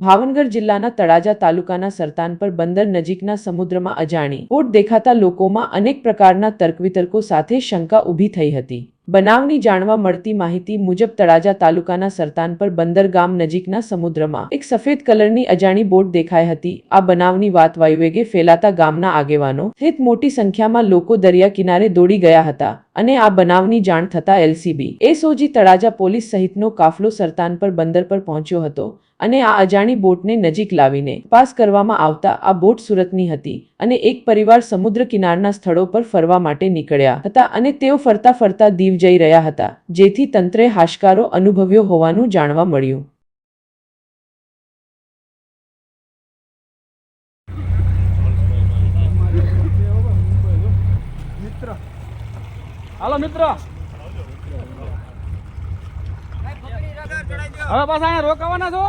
ભાવનગર જિલ્લાના તળાજા તાલુકાના સરતાનપર બંદર નજીકના સમુદ્રમાં અજાણી બોટ દેખાતા લોકોમાં અનેક પ્રકારના તર્કવિતર્કો સાથે શંકા ઊભી થઈ હતી. બનાવની જાણવા મળતી માહિતી મુજબ તળાજા તાલુકાના સરતાનપર બંદર ગામ નજીકના સમુદ્રમાં એક સફેદ કલરની અજાણી બોટ દેખાઈ હતી. આ બનાવની વાત વાયુવેગે ફેલાતા ગામના આગેવાનો સહિત મોટી સંખ્યામાં લોકો દરિયા કિનારે દોડી ગયા હતા. અને આ બનાવની જાણ થતા એલસીબી. એસઓજી તળાજા પોલીસ સહિતનો કાફલો સરતાનપર બંદર પર પહોંચ્યો હતો અને આ અજાણી બોટને નજીક લાવીને તપાસ કરવામાં આવતા આ બોટ સુરતની હતી અને એક પરિવાર સમુદ્ર કિનારના સ્થળો પર ફરવા માટે નીકળ્યા હતા અને તેઓ ફરતા ફરતા દીવ જઈ રહ્યા હતા, જેથી તંત્રે હાશકારો અનુભવ્યો હોવાનું જાણવા મળ્યું. હાલો મિત્ર. હવે પાછા અહીંયા રોકાવાના છો?